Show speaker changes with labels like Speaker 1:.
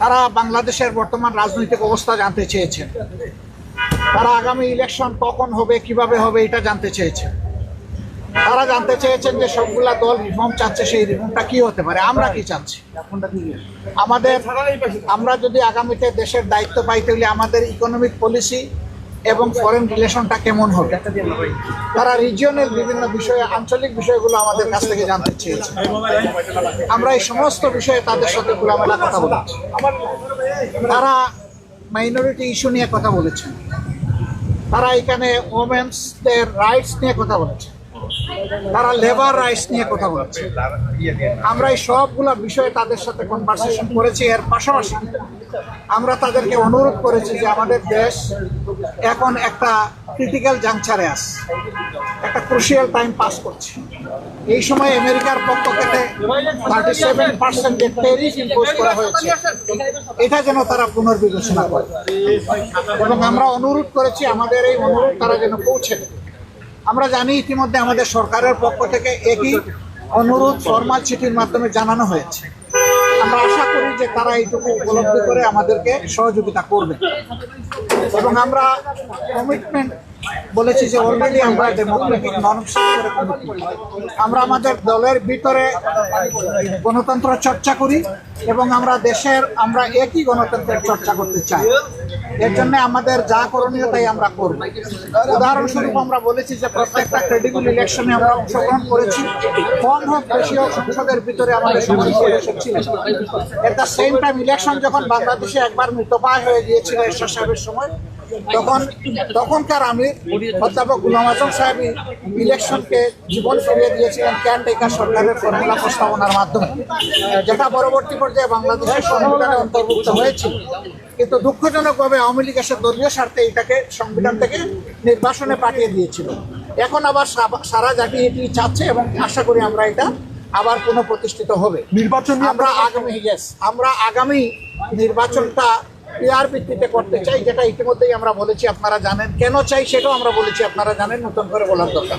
Speaker 1: তারা বাংলাদেশের বর্তমান রাজনৈতিক অবস্থা জানতে চেয়েছেন তারা আগামী ইলেকশন কখন হবে, কীভাবে হবে, এটা জানতে চেয়েছেন তারা জানতে চেয়েছেন যে সবগুলা দল রিফর্ম চাচ্ছে, সেই রিফর্মটা কি হতে পারে, আমরা কি চাচ্ছি? আমাদের, আমরা যদি আগামীতে দেশের দায়িত্ব পাইতে হলে আমাদের ইকোনমিক পলিসি এবং ফরেন রিলেশনটা কেমন হবে? তারা রিজিয়নের বিভিন্ন বিষয়ে, আঞ্চলিক বিষয়গুলো আমাদের কাছ থেকে জানতে চেয়েছে। আমরা এই সমস্ত বিষয়ে তাদের সাথে খোলামেলা কথা বলেছি। তারা মাইনরিটি ইস্যু নিয়ে কথা বলেছেন তারা এখানে ওমেন্সদের রাইটস নিয়ে কথা বলেছেন তারা লেবার রাইটস নিয়ে কথা বলেছে। আমরা এই সবগুলা বিষয়ে তাদের সাথে কনভারসেশন করেছি। এর পাশাপাশি আমরা তাদেরকে অনুরোধ করেছি যে আমাদের দেশ এখন একটা ক্রিটিক্যাল জাংচারে আছে। একটা ক্রুশিয়াল টাইম পাস করছে। এই সময় আমেরিকার পক্ষ থেকে থার্টি সেভেন পার্সেন্ট যে ট্যারিফ ইম্পোজ করা হয়েছে, এটা যেন তারা পুনর্বিবেচনা করে। এবং আমরা অনুরোধ করেছি, আমাদের এই অনুরোধ তারা যেন পৌঁছে আমরা জানি ইতিমধ্যে আমাদের সরকারের পক্ষ থেকে একই অনুরোধ ফরমাল চিঠির মাধ্যমে জানানো হয়েছে। আমরা আশা করি যে তারা এইটুকু উপলব্ধি করে আমাদেরকে সহযোগিতা করবে। এবং আমরা কমিটমেন্ট বলেছি যে অলরেডি আমরা ডেমোক্রেটিক আমরা আমাদের দলের ভিতরে গণতন্ত্র চর্চা করি এবং আমরা দেশের, আমরা একই গণতন্ত্রের চর্চা করতে চাই। এর জন্য আমাদের যা করণীয় তাই আমরা করব। উদাহরণস্বরূপ আমরা বলেছি যে প্রত্যেকটা ক্রেডিবল ইলেকশনে আমরা অংশগ্রহণ করেছি। কম হোক, বেশি হোক, সংসদের ভিতরে আমাদের সমস্ত দেশে ছিল at the same time election যখন বাংলাদেশে একবার মৃতপ্রায় হয়ে গিয়েছিল এরশাদ সাহেবের সময়, তখন তখনকার আমির অধ্যাপক গুলাম আজম সাহেব ইলেকশনকে জীবন ফিরিয়ে দিয়েছিলেন ক্যান্টেকার সরকারের ফর্মুলা প্রস্তাবনার মাধ্যমে, যেটা পরবর্তী পর্যায়ে বাংলাদেশের সংবিধানে অন্তর্ভুক্ত হয়েছিল। কিন্তু দুঃখজনকভাবে আওয়ামী লীগ এসে দলীয় স্বার্থে এটাকে সংবিধান থেকে নির্বাসনে পাঠিয়ে দিয়েছিল। এখন আবার সারা জাতি এটি চাচ্ছে এবং আশা করি আমরা এটা আবার পুনঃ প্রতিষ্ঠিত হবে।
Speaker 2: নির্বাচন
Speaker 1: আমরা আগামী ইয়েস আমরা আগামী নির্বাচনটা পিআর ভিত্তিতে করতে চাই যেটা ইতিমধ্যেই আমরা বলেছি আপনারা জানেন। কেন চাই সেটাও আমরা বলেছি আপনারা জানেন নতুন করে বলার দরকার।